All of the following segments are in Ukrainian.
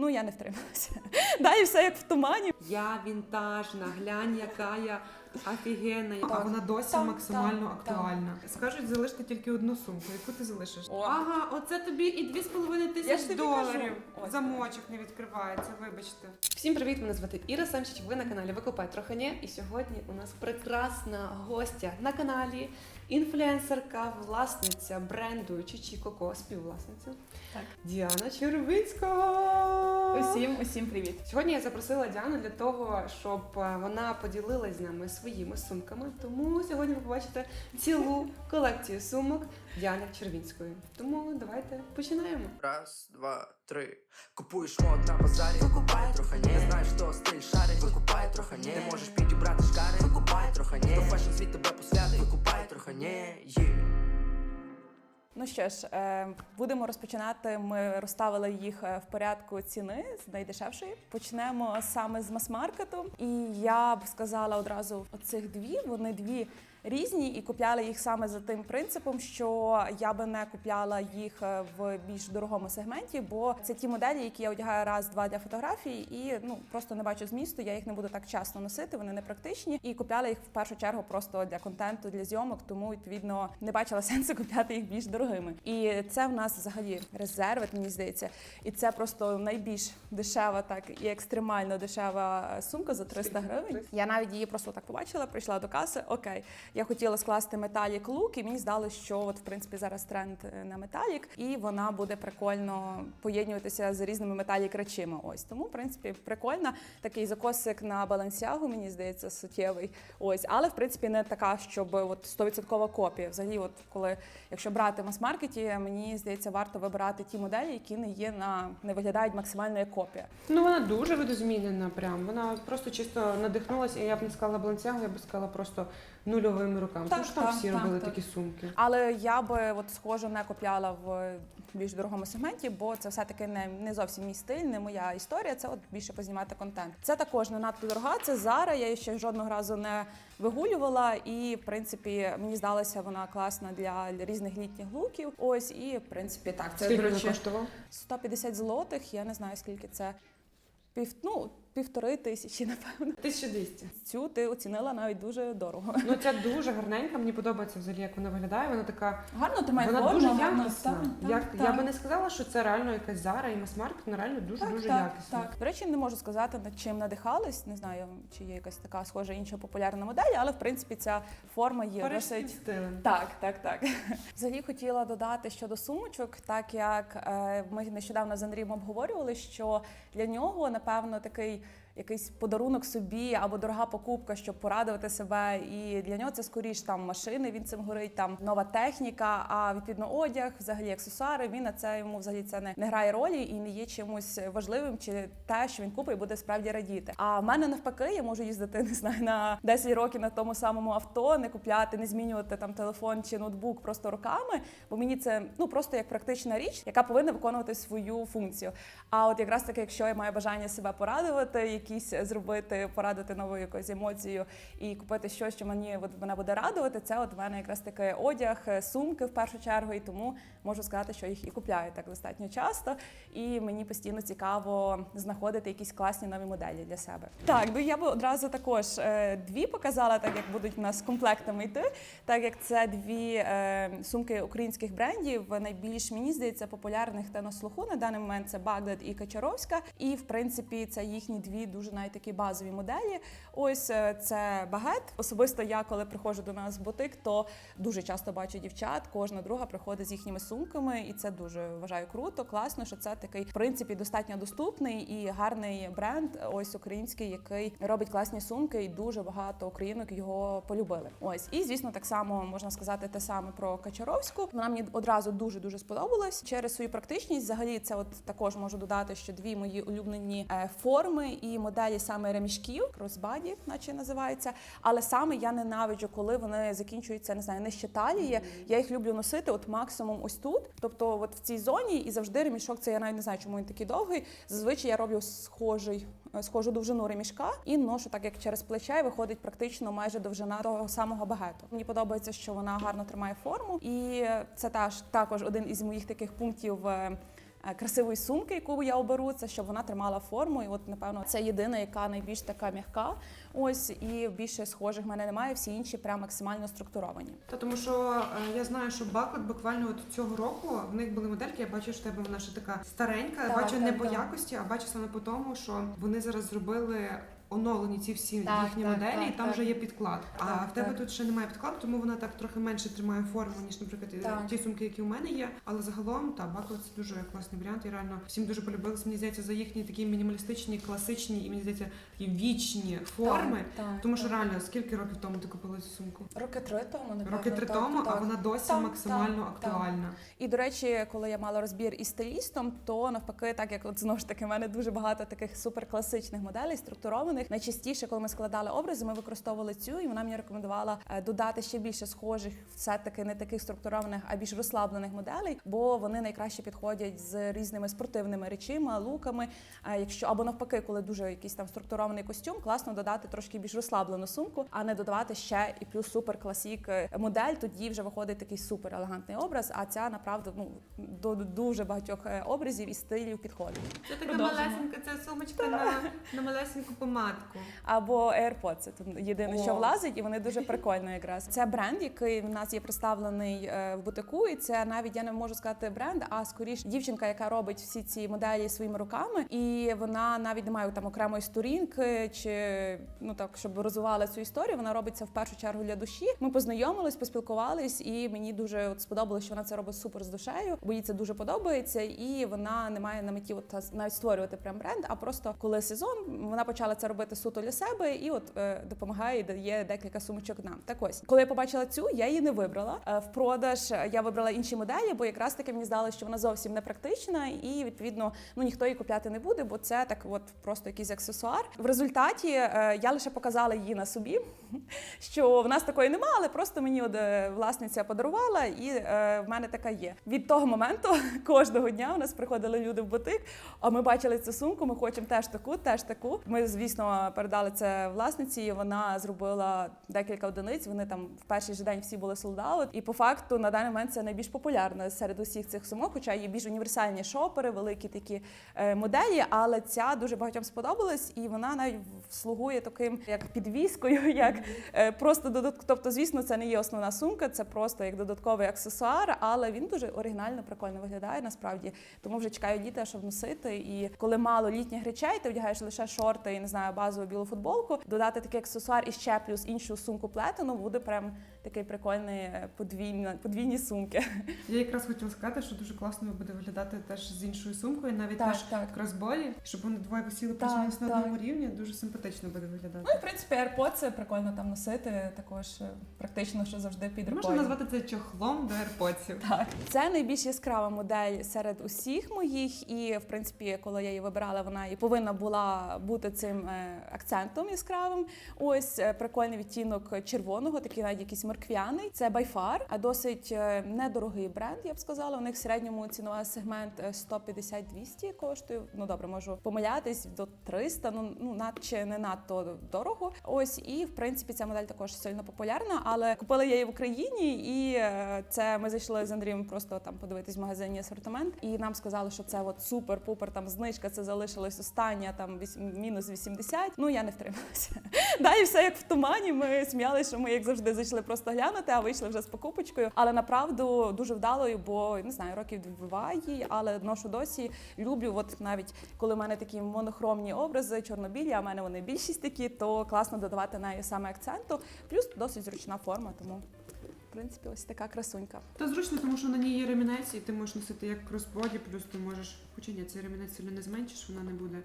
Ну я не втрималася. Далі все як в тумані. Я вінтажна, глянь, яка я офігенна. А вона досі Так, максимально так, актуальна. Скажуть, залишити тільки одну сумку. Яку ти залишиш? Ага, оце тобі і 2,5 Я тисяч ж доларів. Ось. Замочок не відкривається, вибачте. Всім привіт! Мене звати Іра Самчич. Ви на каналі Викопай трохи. І сьогодні у нас прекрасна гостя на каналі, інфлюенсерка, власниця бренду Чичі Коко, співвласниця Так. Діана Червицька. Усім, усім привіт. Сьогодні я запросила Діану для того, щоб е, вона поділилась з нами своїми сумками. Тому сьогодні ви побачите цілу колекцію сумок Діани Червінської. Тому давайте починаємо. Раз, два, три. Купуєш мод на базарі, викупай трохи не знаєш, що що ж, е, будемо розпочинати. Ми розставили їх е, в порядку ціни з найдешевшої. Почнемо саме з мас-маркету. І я б сказала одразу: оцих дві вони дві. Різні і купляли їх саме за тим принципом, що я би не купляла їх е, в більш дорогому сегменті, бо це ті моделі, які я одягаю раз-два для фотографій, і ну просто не бачу змісту. Я їх не буду так часто носити, вони не практичні. І купляла їх в першу чергу просто для контенту, для зйомок. Тому відповідно не бачила сенсу купляти їх більш дорогими. І це в нас взагалі резерви, мені здається. І це просто найбільш дешева, так і екстремально дешева сумка за 300 гривень. Я навіть її просто так побачила, прийшла до каси. Окей, я хотіла скласти металік лук, і мені здалося, що от в принципі зараз тренд е, на металік, і вона буде прикольно поєднуватися з різними металік речима. Ось тому, в принципі, прикольна. Такий закосик на балансіагу, мені здається, суттєвий. Ось, але в принципі не така, щоб от 100% копія. Взагалі, от коли якщо брати в мас-маркеті, мені здається, варто вибирати ті моделі, які не є на не виглядають максимально як копія. Ну вона дуже видозмінена. Прям вона просто чисто надихнулася. І я б не сказала Balenciaga, я б сказала просто нульовими руками. Так, Тому що там так, всі так, робили так. такі сумки. Але я би от схоже не купляла в більш дорогому сегменті, бо це все-таки не, не зовсім мій стиль, не моя історія. Це от більше познімати контент. Це також не надто дорога. Це Зара. Я її ще жодного разу не вигулювала. І в принципі мені здалося вона класна для різних літніх луків. Ось і в принципі так. Це Скільки коштувала? 150 злотих. Я не знаю скільки це. Пів, ну, півтори тисячі, напевно. 1200. Цю ти оцінила навіть дуже дорого. Ну ця дуже гарненька. Мені подобається взагалі, як вона виглядає. Вона така. Гарно тримає Вона форму, дуже гарно. якісна. Так, Як так, я так. би не сказала, що це реально якась зара і мас-маркет, вона реально дуже дуже так, якісна. Так. До речі, не можу сказати, над чим надихались. Не знаю, чи є якась така схожа інша популярна модель, але в принципі ця форма є Парижським досить. стилем. Так, так, так. Взагалі хотіла додати щодо сумочок, так як е, ми нещодавно з Андрієм обговорювали, що для нього, напевно, такий. Якийсь подарунок собі або дорога покупка, щоб порадувати себе, і для нього це скоріш там машини. Він цим горить, там нова техніка. А відповідно одяг, взагалі аксесуари. Він на це йому взагалі це не, не грає ролі і не є чимось важливим, чи те, що він купить, буде справді радіти. А в мене навпаки, я можу їздити не знаю на 10 років на тому самому авто, не купляти, не змінювати там телефон чи ноутбук просто руками, бо мені це ну просто як практична річ, яка повинна виконувати свою функцію. А от якраз таки, якщо я маю бажання себе порадувати, якісь зробити, порадити нову якусь емоцію і купити щось, що мені от, мене буде радувати, це от в мене якраз таки одяг, е, сумки в першу чергу, і тому можу сказати, що їх і купляю так достатньо часто. І мені постійно цікаво знаходити якісь класні нові моделі для себе. Так, ну я би одразу також е, дві показала, так як будуть в нас комплектами йти, так як це дві е, сумки українських брендів, найбільш мені здається популярних та на слуху на даний момент це Багдад і Качаровська. І в принципі це їхні дві дуже навіть такі базові моделі. Ось е, це багет. Особисто я, коли приходжу до нас в бутик, то дуже часто бачу дівчат. Кожна друга приходить з їхніми сумками, і це дуже вважаю круто, класно, що це такий в принципі достатньо доступний і гарний бренд. Ось український, який робить класні сумки, і дуже багато українок його полюбили. Ось і звісно, так само можна сказати те саме про Качаровську. Вона мені одразу дуже дуже сподобалась через свою практичність. Взагалі, це от також можу додати, що дві мої улюблені е, форми і моделі саме ремішків, кросбаді, наче називається. Але саме я ненавиджу, коли вони закінчуються, не знаю, нижче талії. Я їх люблю носити, от максимум ось тут. Тобто, от в цій зоні, і завжди ремішок. Це я навіть не знаю, чому він такий довгий. Зазвичай я роблю схожий. е, Схожу довжину ремішка і ношу так, як через плече, і виходить практично майже довжина того самого багету. Мені подобається, що вона гарно тримає форму, і це теж також один із моїх таких пунктів е, красивої сумки, яку я оберу, це щоб вона тримала форму. І от, напевно, це єдина, яка найбільш така м'яка. Ось і більше схожих в мене немає. Всі інші прям максимально структуровані. Та тому що е, я знаю, що бакут буквально от цього року в них були модельки. Я бачу, що в тебе вона ще така старенька. Так, бачу не так, по так. якості, а бачу саме по тому, що вони зараз зробили. Оновлені ці всі Так, їхні так, моделі, так, і там так. вже є підклад. а Так, в тебе так. тут ще немає підкладу, тому вона так трохи менше тримає форму, ніж, наприклад, Так. ті сумки, які у мене є. Але загалом та Баклет це дуже класний варіант. І реально всім дуже полюбилось. Мені здається, за їхні такі мінімалістичні, класичні і мені здається такі вічні форми. Так, так, Тому що так. реально скільки років тому ти купила цю сумку? роки три тому, напевно, Роки три так, тому, так. а вона досі Так, максимально так, так. актуальна. І до речі, коли я мала розбір із стилістом, то навпаки, так як от знову ж таки, в мене дуже багато таких суперкласичних моделей, структурованих. Найчастіше, коли ми складали образи, ми використовували цю, і вона мені рекомендувала е, додати ще більше схожих, все таки не таких структурованих, а більш розслаблених моделей, бо вони найкраще підходять з різними спортивними речима, луками. Е, Якщо або навпаки, коли дуже якийсь там структурований костюм, класно додати трошки більш розслаблену сумку, а не додавати ще і плюс супер класік е, модель. Тоді вже виходить такий супер елегантний образ. А ця направду ну до дуже багатьох образів і стилів підходить. Це така Продовжимо. малесенька, це сумочка на, на малесеньку помадку. Або AirPods, це тут єдине, що влазить, і вони дуже прикольно якраз. Це бренд, який в нас є представлений е, в бутику, і це навіть я не можу сказати бренд, а скоріш дівчинка, яка робить всі ці моделі своїми руками, і вона навіть не має там окремої сторінки, чи ну так, щоб розвивала цю історію. Вона робить це в першу чергу для душі. Ми познайомились, поспілкувались, і мені дуже от сподобалося, що вона це робить супер з душею, бо їй це дуже подобається, і вона не має на меті от навіть створювати прям бренд, а просто коли сезон вона почала це робити суто для себе, і от е, допомагає і дає декілька сумочок нам. Так ось, коли я побачила цю, я її не вибрала. Е, в продаж е, я вибрала інші моделі, бо якраз таки мені здалося, що вона зовсім не практична, і відповідно ну ніхто її купляти не буде, бо це так, от просто якийсь аксесуар. В результаті е, я лише показала її на собі, що в нас такої немає, але просто мені от е, власниця подарувала, і е, в мене така є. Від того моменту кожного дня у нас приходили люди в бутик. А ми бачили цю сумку. Ми хочемо теж таку, теж таку. Ми, звісно, передали це власниці. і Вона зробила декілька одиниць. Вони там в перший же день всі були солдаут. І по факту на даний момент це найбільш популярна серед усіх цих сумок, хоча є більш універсальні шопери, великі такі е, моделі. Але ця дуже багатьом сподобалась, і вона навіть слугує таким як підвіскою, як е, просто додатково. Тобто, звісно, це не є основна сумка, це просто як додатковий аксесуар, але він дуже оригінально, прикольно виглядає насправді. Тому вже чекаю діти, щоб носити. І коли мало літніх речей, ти вдягаєш лише шорти і не знаю, базову білу футболку. Додати такий аксесуар і ще плюс іншу сумку плетену буде прям такий прикольний е, подвійна, подвійні сумки. Я якраз хотіла сказати, що дуже класно буде виглядати теж з іншою сумкою, навіть Так, теж так. кросболі, щоб вони двоє висіли плюс-мінус на одному рівні. Дуже симпатично буде виглядати. Ну і в принципі AirPods це прикольно там носити. Також е, практично, що завжди під Можна назвати це чохлом до AirPods. Так, це найбільш яскрава модель серед усіх моїх, і в принципі, коли я її вибирала, вона і повинна була бути цим е, акцентом яскравим. Ось е, прикольний відтінок червоного, такий навіть якийсь морквяний. Це Байфар, а досить е, недорогий бренд, я б сказала. У них в середньому ціновий сегмент е, 150-200 коштує. Ну добре, можу помилятись до 300, ну ну надче не надто дорого. Ось і в принципі ця модель також сильно популярна, але купила я її в Україні, і е, це ми зайшли з Андрієм просто там подивитись в магазині асортимент, і нам сказали, що це от супер-пупер, там знижка, це залишилось остання, там мінус 80. Ну я не втрималася. Далі все як в тумані. Ми сміялися, що ми як завжди зайшли просто глянути, а вийшли вже з покупочкою. Але направду дуже вдалою, бо не знаю, років два але ношу досі. Люблю, от навіть коли в мене такі монохромні образи, чорнобілі, а в мене вони більшість такі, то класно додавати неї саме акценту. Плюс досить зручна форма, тому. В принципі, ось така красунька. Та зручно, тому що на ній є ремінець, і ти можеш носити як кросбоді, плюс ти можеш. Хоча ні, цей ремінець сильно не зменшиш, вона не буде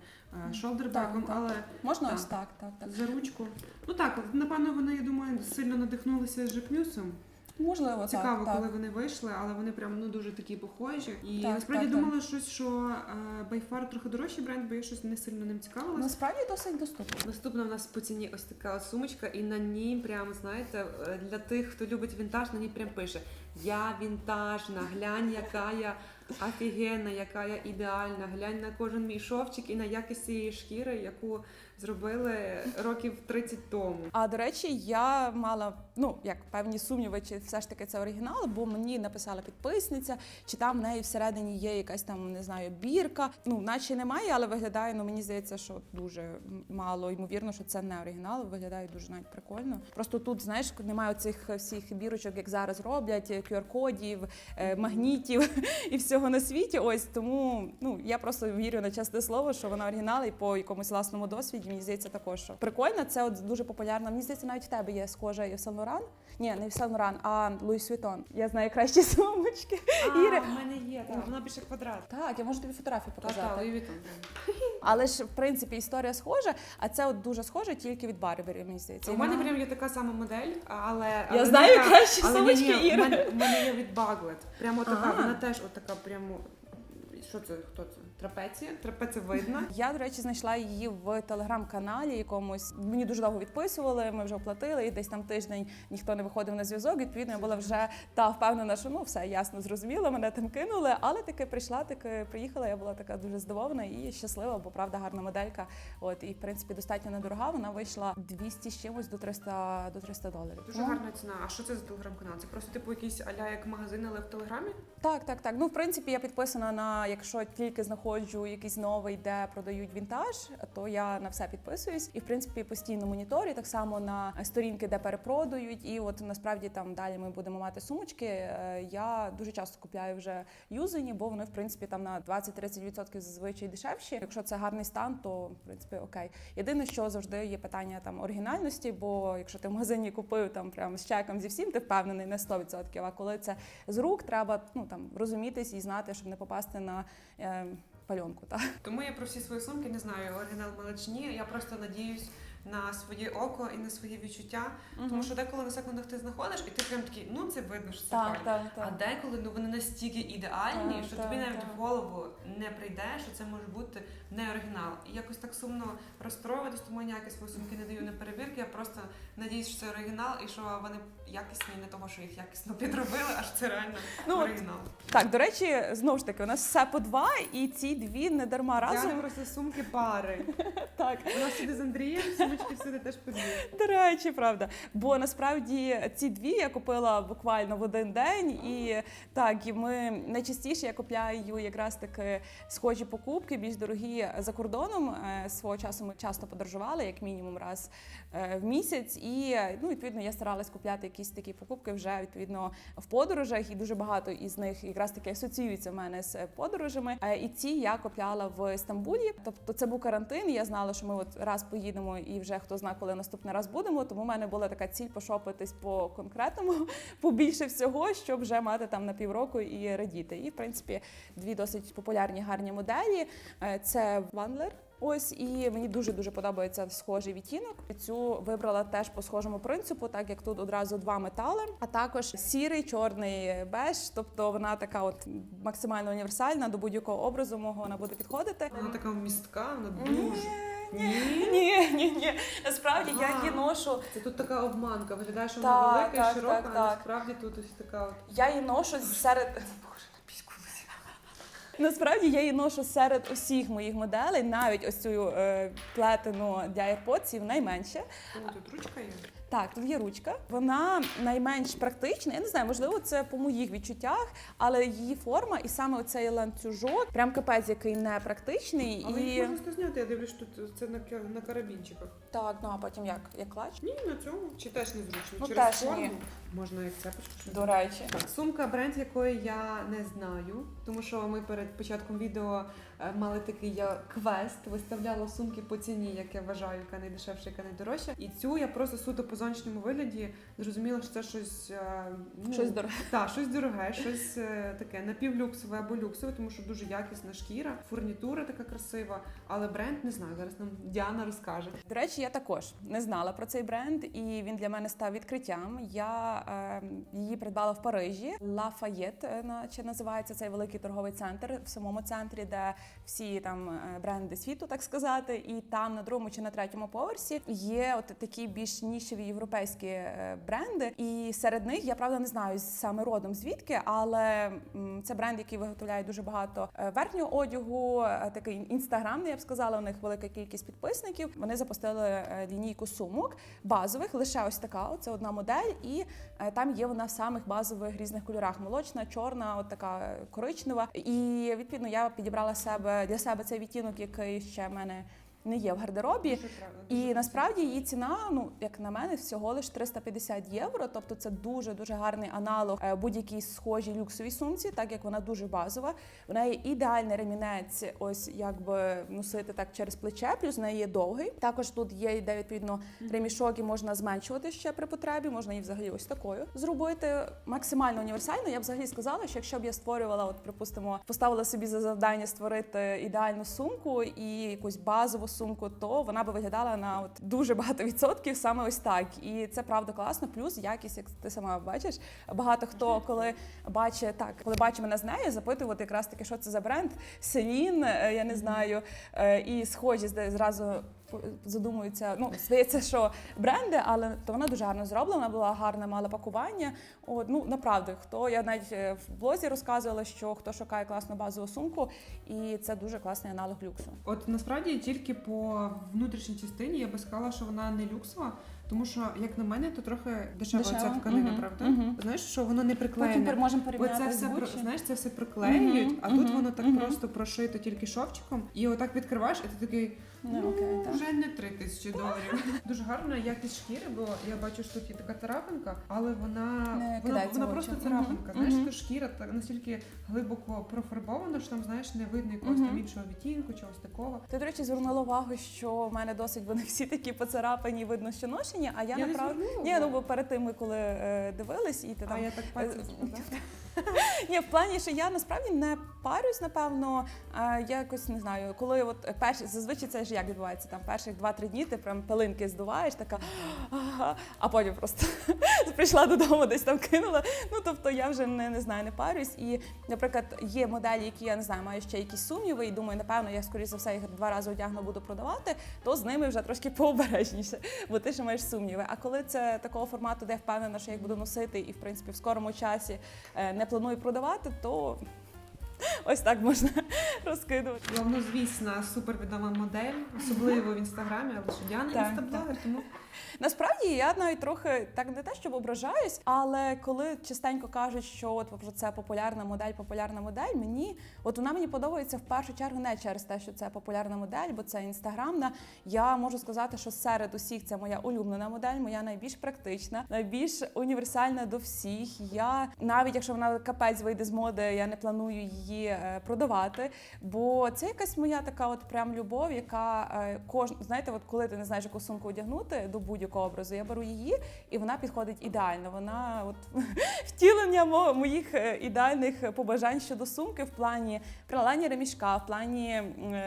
е, шолдербеком, але Можна Так. ось так, так, так. за ручку. Ну так, напевно, вони, я думаю, сильно надихнулися Жекмюсом. Можливо, Цікаво, так, коли так. вони вийшли, але вони прям ну дуже такі похожі. І Так, насправді так, так. думала щось, що е, Байфар трохи дорожчий бренд, бо я щось не сильно ним цікавилась. Насправді досить доступно. Наступна в нас по ціні ось така сумочка, і на ній прямо знаєте, е, для тих, хто любить вінтаж, на ній прям пише: Я вінтажна, глянь, яка я Офігенна, яка я ідеальна. Глянь на кожен мій шовчик і на якість цієї шкіри, яку зробили років 30 тому. А до речі, я мала ну як певні сумніви, чи все ж таки це оригінал, бо мені написала підписниця, чи там в неї всередині є якась там не знаю бірка. Ну, наче немає, але виглядає. Ну мені здається, що дуже мало ймовірно, що це не оригінал. Виглядає дуже навіть прикольно. Просто тут знаєш, немає оцих всіх бірочок, як зараз роблять, QR-кодів, е, магнітів і всього на світі. Ось тому ну я просто вірю на чесне слово, що вона оригінал і по якомусь власному досвіді. Мені здається, також що прикольно. Це от дуже популярно. Мені здається, навіть в тебе є схожа і Laurent. Ні, не Saint Laurent, а Louis Vuitton. Я знаю кращі сумочки. Іри. в мене є, так. Вона більше квадрат. Так, я можу тобі фотографію показати. та, Louis Vuitton. Але ж в принципі історія схожа, а це от дуже схоже тільки від Барбері, мені здається. У мене прям є така сама модель, але Я але знаю така- кращі але сумочки ні, Іри. У мене, у мене є від Баглет. Прямо така, А. вона теж отака прямо. Що це? Хто це? Трапеція? Трапецевидна. Я, до речі, знайшла її в телеграм-каналі якомусь. Мені дуже довго відписували, ми вже оплатили, і десь там тиждень ніхто не виходив на зв'язок. Відповідно, я була вже та впевнена, що ну все ясно зрозуміло, мене там кинули. Але таки прийшла, таки приїхала. Я була така дуже здивована і щаслива, бо правда гарна моделька. От і в принципі достатньо недорога. Вона вийшла 200 з чимось до 300, до 300 доларів. Дуже Ну, гарна ціна. А що це за телеграм-канал? Це просто типу якийсь аля як магазин, але в телеграмі? Так, так, так. Ну, в принципі, я підписана на якщо тільки знаходжу якийсь новий, де продають вінтаж, то я на все підписуюсь. І в принципі постійно моніторю, так само на сторінки, де перепродають. І от насправді там далі ми будемо мати сумочки. Е, Я дуже часто купляю вже юзані, бо вони в принципі там на 20-30% зазвичай дешевші. Якщо це гарний стан, то в принципі окей. Єдине, що завжди є питання там оригінальності, бо якщо ти в магазині купив там прям з чеком зі всім, ти впевнений на 100%. А коли це з рук, треба ну там розумітись і знати, щоб не попасти на е, пальонку. Та Тому я про всі свої сумки не знаю, оригінал маличні. Я просто надіюсь на своє око і на свої відчуття. Тому що деколи на секундах ти знаходиш, і ти прям такий, ну це видно, що це так, правда. так, А так. деколи ну вони настільки ідеальні, Так, що так, тобі навіть так. в голову не прийде, що це може бути не оригінал. І якось так сумно розстроюватись, тому я ніякі свої сумки не даю на перевірки. Я просто надіюсь, що це оригінал і що вони якісні не того, що їх якісно підробили, аж це реально Ну, от оригінал. Так, до речі, знову ж таки, у нас все по два, і ці дві не дарма разом. Я просто сумки пари. Так, У нас сюди з Андрієм, сумочки всюди теж по дві. До речі, правда. Бо насправді ці дві я купила буквально в один день, і так, і ми найчастіше я купляю якраз таки схожі покупки, більш дорогі за кордоном. Е, Свого часу ми часто подорожували, як мінімум раз е, в місяць. І ну, відповідно, я старалась купляти якісь такі покупки вже відповідно в подорожах, і дуже багато із них якраз таки асоціюються в мене з подорожами. Е, І ці я купляла в Стамбулі. Тобто це був карантин. Я знала, що ми от раз поїдемо, і вже хто знає, коли наступний раз будемо. Тому в мене була така ціль пошопитись по конкретному, побільше всього, щоб вже мати там на півроку і радіти. І в принципі дві досить популярні гарні моделі. Е, Це Ванлер. Ось і мені дуже дуже подобається схожий відтінок. Цю вибрала теж по схожому принципу, так як тут одразу два метали, а також сірий, чорний беж. Тобто вона така, от максимально універсальна до будь-якого образу мого вона буде підходити. Вона така містка, вона дуже. ні, ні, ні, ні. Насправді я її ношу. Це тут така обманка. Виглядає, що вона велика і широка, так, а насправді тут ось така от. Я її ношу серед. Боже, Насправді я її ношу серед усіх моїх моделей, навіть ось цю е, плетену для AirPods, найменше. О, тут ручка є. Так, тут є ручка. Вона найменш практична. Я не знаю, можливо, це по моїх відчуттях, але її форма і саме оцей ланцюжок, прям капець, який не практичний. Але і їх можна зняти, я дивлюсь, тут це на, на карабінчиках. так, ну а потім як? Як клач? Ні, на цьому. Чи теж незручно? Ну, Через теж форму ні. Можна як цепочку. щось. До речі. Так, Сумка, бренд якої я не знаю, тому що ми перед початком відео е, мали такий я квест, виставляла сумки по ціні, як я вважаю, яка найдешевша, яка найдорожча. І цю я просто суто по зовнішньому вигляді зрозуміла, що це щось е, ну, Щось дороге. Так, щось дороге, щось е, таке напівлюксове або люксове, тому що дуже якісна шкіра, фурнітура така красива, але бренд не знаю. Зараз нам Діана розкаже. До речі, я також не знала про цей бренд, і він для мене став відкриттям. Я її придбала в Парижі. Lafayette, е, наче називається цей великий торговий центр в самому центрі, де всі там е, бренди світу, так сказати. І там на другому чи на третьому поверсі є от такі більш нішеві європейські е, бренди. І серед них я правда не знаю саме родом звідки, але це бренд, який виготовляє дуже багато верхнього одягу, такий інстаграмний, я б сказала. У них велика кількість підписників. Вони запустили лінійку сумок базових, лише ось така. Це одна модель, і там є вона в самих базових різних кольорах: молочна, чорна, от така е, коричнева. І відповідно я підібрала себе для себе цей відтінок, який ще в мене не є в гардеробі. І насправді її ціна, ну як на мене, всього лиш 350 євро. Тобто це дуже дуже гарний аналог е, будь-якій схожій люксовій сумці, так як вона дуже базова. В неї ідеальний ремінець, ось якби носити так через плече, плюс в неї є довгий. Також тут є йде відповідно ремішок і можна зменшувати ще при потребі. Можна її взагалі ось такою зробити. Максимально універсально. Я б взагалі сказала, що якщо б я створювала, от припустимо, поставила собі за завдання створити ідеальну сумку і якусь базову сумку, то вона би виглядала на от дуже багато відсотків саме ось так. І це правда класно. Плюс якість, як ти сама бачиш, багато хто, коли бачить так, коли бачить мене з нею, запитує от якраз таки, що це за бренд, Селін, е, я не знаю, е, і схожі зразу. Задумуються, ну здається, що бренди, але то вона дуже гарно зроблена, була гарна, мала пакування. От ну направду, хто я навіть е, в блозі розказувала, що хто шукає класну базову сумку, і це дуже класний аналог люксу. От насправді тільки по внутрішній частині я би сказала, що вона не люксова, тому що, як на мене, то трохи дешева ця тканина, Мгм, правда? мгм. Знаєш, що воно не Потім приклеєне. пер- можемо порівняти з все про знаєш, це все приклеюють, Мгм, а тут воно так мгм. просто прошито тільки шовчиком, і отак відкриваєш, і ти такий Ну, окей, так. вже не три тисячі доларів. Дуже гарна якість шкіри, бо я бачу, що тут є така царапинка, але вона Не вона, кидається вона в просто царапинка. Знаєш, мгм. то шкіра так настільки глибоко профарбована, що там знаєш не видно якогось Мгм. там іншого відтінку, чогось такого. Ти, до речі, звернула увагу, що в мене досить вони всі такі поцарапані, видно, що ношені, а я, Я не направду. звернула Ні, ну бо перед тим ми коли е, дивились, і ти А я так пальцем Е, зробила. Ні, в плані, що я насправді не парюсь, напевно. Я якось не знаю, коли от перші зазвичай це ж як відбувається там перших 2-3 дні, ти прям пилинки здуваєш, така а потім просто прийшла додому, десь там кинула. Ну тобто я вже не, не знаю, не парюсь. І, наприклад, є моделі, які я не знаю, маю ще якісь сумніви, і думаю, напевно, я скоріше за все їх два рази одягну, буду продавати, то з ними вже трошки пообережніше, бо ти ще маєш сумніви. А коли це такого формату, де я впевнена, що я їх буду носити, і в принципі в скорому часі е, не планую продавати, то ось так можна розкидувати. Головнозвісна супервідома модель, особливо в інстаграмі, але що Діана Так, інстаблогер, тому Насправді я навіть трохи так не те, щоб ображаюсь, але коли частенько кажуть, що от це популярна модель, популярна модель, мені от вона мені подобається в першу чергу не через те, що це популярна модель, бо це інстаграмна. Я можу сказати, що серед усіх це моя улюблена модель, моя найбільш практична, найбільш універсальна до всіх. Я навіть якщо вона капець вийде з моди, я не планую її е, продавати. Бо це якась моя така от прям любов, яка е, кож... знаєте, от коли ти не знаєш, яку сумку одягнути до будь-якого образу, я беру її, і вона підходить ідеально. Вона от втілення мо- моїх е, ідеальних побажань щодо сумки в плані прилання ремішка, в плані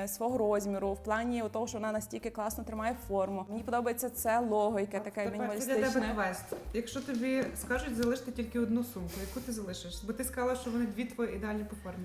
свого розміру, в плані того, що вона настільки класно тримає форму. Мені подобається це лого, яке таке тепер це для тебе мінімалістичне. квест. Якщо тобі скажуть залишити тільки одну сумку, яку ти залишиш? Бо ти сказала, що вони дві твої ідеальні по формі.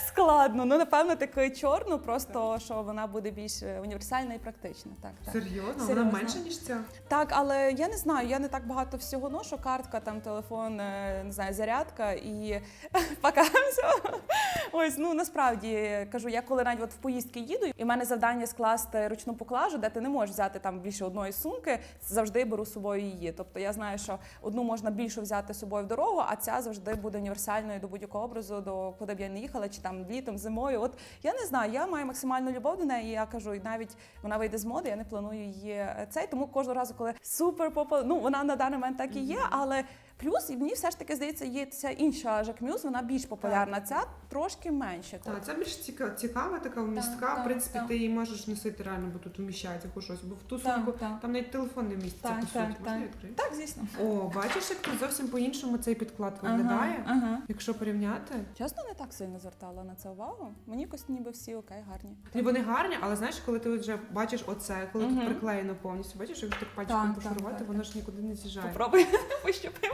Складно. Ну напевно, таку чорну, просто що вона буде більш е, універсальна і практична. Так, так. Серйозно? Вона Серйозно. менша, ніж ця? Так, але я не знаю, я не так багато всього ношу. Картка, там телефон, е, не знаю, зарядка і пока все. Ось ну насправді кажу, я коли навіть от в поїздки їду, і в мене завдання скласти ручну поклажу, де ти не можеш взяти там більше одної сумки, завжди беру з собою її. Тобто я знаю, що одну можна більше взяти з собою в дорогу, а ця завжди буде універсальною до будь-якого образу, до куди б я не їхала, чи там літом, зимою. От я не знаю, я маю максимальну любов до неї. Я кажу, і навіть вона вийде з моди, я не планую її е, цей. Тому кожного разу, коли супер попа, ну вона на даний момент так і є, але. Плюс і мені все ж таки здається, є ця інша Жакмюз, вона більш популярна. Ця трошки менше. Так, це більш ціка- цікава, така вмістка. так, в принципі, так. ти її можеш носити реально, бо тут вміщається хоч щось. Бо в ту сумку там навіть телефон не міститься Так, по суті. так, Можна так. відкрити? Так, звісно. О, бачиш, як тут зовсім по-іншому цей підклад виглядає. Ага, ага. Якщо порівняти, Чесно, не так сильно звертала на це увагу. Мені якось ніби всі окей, гарні. і вони гарні, але знаєш, коли ти вже бачиш оце, коли Мгм. тут приклеєно повністю, бачиш, як так пальчиком Так, пошурувати, так, так, воно ж нікуди не з'їжджає. Попробуй пощупимо.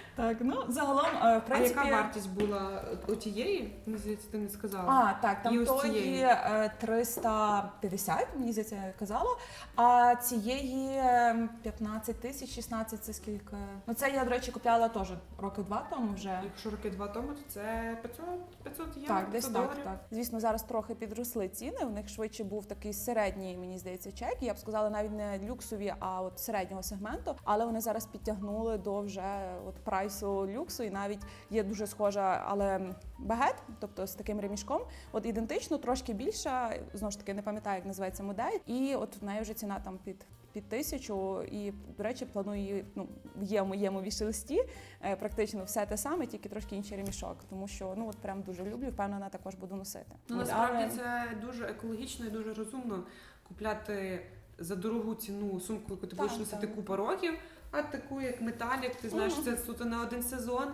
Так, ну загалом, е, в А яка вартість була у тієї? Мені здається, ти не сказала. А, так, І там ось тої цієї? е, 350, мені здається, я казала. А цієї е, 15 тисяч, 16 це скільки? Ну це я, до речі, купляла теж роки два тому вже. Якщо роки два тому, то це 500, 500 євро, Так, десь 500 так, доларів. так. Звісно, зараз трохи підросли ціни. У них швидше був такий середній, мені здається, чек. Я б сказала, навіть не люксові, а от середнього сегменту. Але вони зараз підтягнули до вже от прайсу люксу, і навіть є дуже схожа, але багет, тобто з таким ремішком, от ідентично, трошки більша. Знову ж таки, не пам'ятаю, як називається модель, і от в неї вже ціна там під. Під тисячу, і до речі, планую її, ну є в моєму вішелисті е, практично все те саме, тільки трошки інший ремішок, тому що ну от прям дуже люблю. Впевнена, також буду носити. Ну насправді але- це дуже екологічно і дуже розумно купляти за дорогу ціну сумку, яку ти будеш носити купу років, а таку як металік, ти знаєш, це суто на один сезон.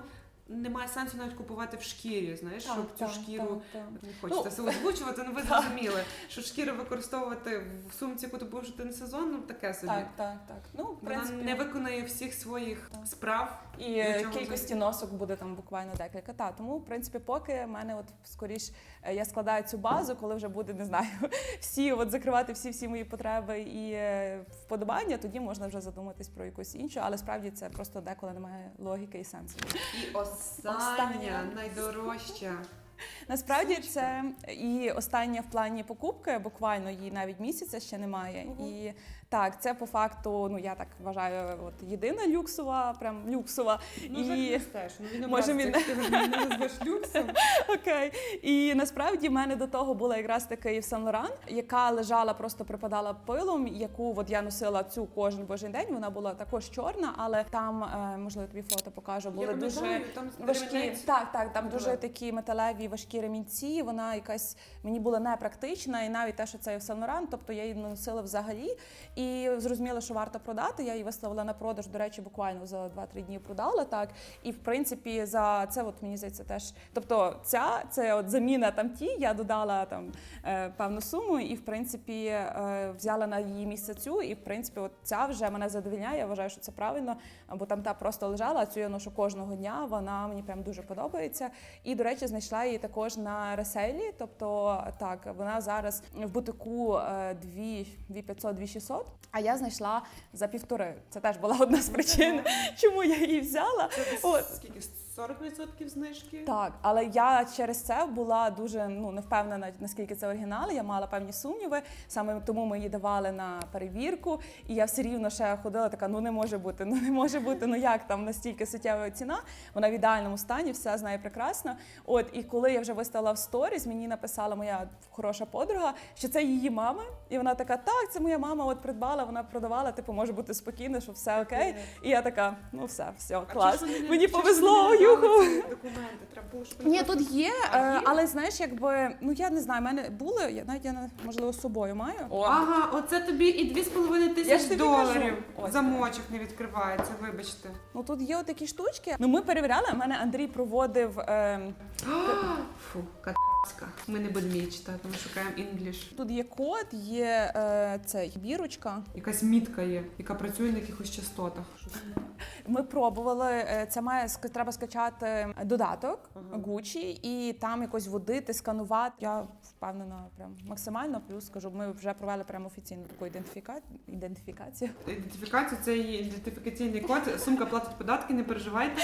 Немає сенсу навіть купувати в шкірі, знаєш, Так, щоб так, цю шкіру так, так. не хочеться Ну, все озвучувати, ну ви зрозуміли, що шкіру використовувати в сумці, яку ти будеш один сезон, ну таке собі. Так, так, так. Ну, в Вона не виконає всіх своїх Так. справ. і кількості носок буде там буквально декілька. Та тому, в принципі, поки в мене от скоріш е, я складаю цю базу, коли вже буде, не знаю, всі от закривати всі всі мої потреби і е, вподобання, тоді можна вже задуматись про якусь іншу, але справді це просто деколи немає логіки і сенсу. І Остання. найдорожча. Насправді це і остання в плані покупки, буквально її навіть місяця ще немає. Угу. І так, це по факту, ну я так вважаю, от єдина люксова, прям люксова. Ну, І-. Ну, він Може, він- ти не назвеш люксом. Окей. І насправді в мене до того була якраз таки Ів Сен Лоран, яка лежала, просто припадала пилом, яку от я носила цю кожен божий день. Вона була також чорна, але там, е, можливо, тобі фото покажу, були Я дуже. там Важкі, так, так, там дуже такі металеві важкі ремінці. Вона якась мені була непрактична, і навіть те, що це Сен Лоран, тобто я її носила взагалі. І зрозуміла, що варто продати. Я її виставила на продаж. До речі, буквально за 2-3 дні продала. Так і в принципі за це, от мені здається, теж. Тобто, ця це от заміна там ті. Я додала там е, певну суму, і в принципі е, взяла на її місце цю. І в принципі, от ця вже мене задовільняє. Я вважаю, що це правильно, бо там та просто лежала. А цю я ношу кожного дня. Вона мені прям дуже подобається. І до речі, знайшла її також на реселі. Тобто, так вона зараз в бутику е, 2500 2600 а я знайшла за півтори. Це теж була одна з причин, чому я її взяла. От. скільки? 40% знижки? Так, але я через це була дуже ну не впевнена, наскільки це оригінал. Я мала певні сумніви. Саме тому ми її давали на перевірку, і я все рівно ще ходила. Така ну не може бути, ну не може бути. Ну як там настільки суттєва ціна? Вона в ідеальному стані, все знає прекрасно. От і коли я вже виставила в сторіс, мені написала моя хороша подруга, що це її мама, і вона така: так, це моя мама. От придбала, вона продавала. Типу, може бути спокійно, що все окей. І я така, ну все, все, клас. Мені повезло, ці Документи, треба було, щоб Ні, тут є, А, е, є? але знаєш, якби ну я не знаю, в мене були, я навіть я не- можливо з собою маю. Ага, оце тобі і 2,5 Я ж тисяч тобі доларів. кажу. Ось, Замочок не відкривається, вибачте. Ну тут є отакі штучки. Ну ми перевіряли. У мене Андрій проводив. Е, Фу, катаска. Ми не будемо її читати, ми шукаємо інгліш. тут є код, є е, цей бірочка. Якась мітка є, яка працює на якихось частотах. Ми пробували. е, Це має ск- треба скачати додаток. Gucci і там якось водити, сканувати. Я впевнена, прям максимально. Плюс скажу, ми вже провели прямо офіційну таку ідентифіка... ідентифікацію. Ідентифікація це є ідентифікаційний код. Сумка платить податки, не переживайте.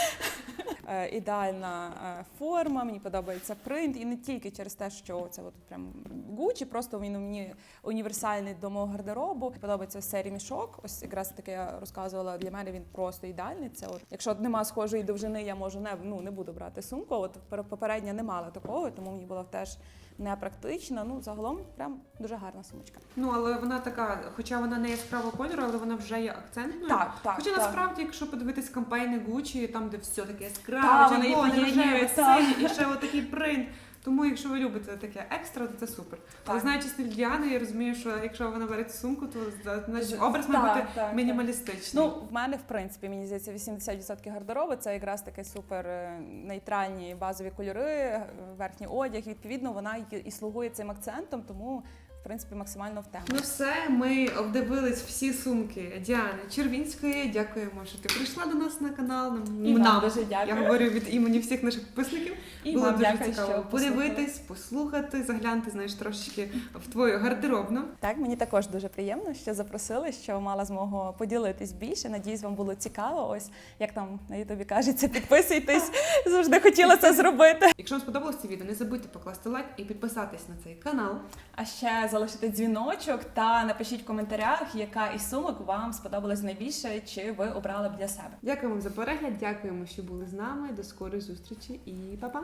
Е, ідеальна е, форма, мені подобається принт, і не тільки через те, що це от прям Gucci, просто він у мені універсальний до мого гардеробу. Подобається ось цей ремішок. Ось якраз таки я розказувала. Для мене він просто ідеальний. Це от, якщо нема схожої довжини, я можу не ну не буду брати сумку. От пер- попередня не мала такого, тому мені було теж непрактично. Ну загалом прям дуже гарна сумочка. Ну але вона така, хоча вона не яскравого кольору, але вона вже є акцентною. Так, так. Хоча так. насправді, якщо подивитись кампейни Gucci, там де все таке Так, яскраве, червоне, рожеве, синє, і ще отакий принт. Тому, якщо ви любите таке екстра, то це супер. Але знаючи стиль Діани, я розумію, що якщо вона бере сумку, то значить, образ має бути так, мінімалістичний. Ну, в мене, в принципі, мені здається, 80% гардероби це якраз таке супер е, нейтральні базові кольори, е, верхній одяг. Відповідно, вона і слугує цим акцентом, тому. В принципі максимально в тему. Ну все, ми обдивились всі сумки Діани Червінської. Дякуємо, що ти прийшла до нас на канал. Нам, І вам нам. дуже дякую. Я говорю від імені всіх наших підписників. І Було вам дуже дякую, цікаво що подивитись, послухати, заглянути, знаєш, трошечки в твою гардеробну. Так, мені також дуже приємно, що запросили, що мала змогу поділитись більше. Надіюсь, вам було цікаво. Ось як там на Ютубі кажеться, підписуйтесь. Завжди хотіла це зробити. Якщо вам сподобалось це відео, не забудьте покласти лайк і підписатись на цей канал. А ще залишити дзвіночок та напишіть в коментарях, яка із сумок вам сподобалась найбільше, чи ви обрали б для себе. Дякуємо за перегляд, дякуємо, що були з нами. До скорої зустрічі і па-па!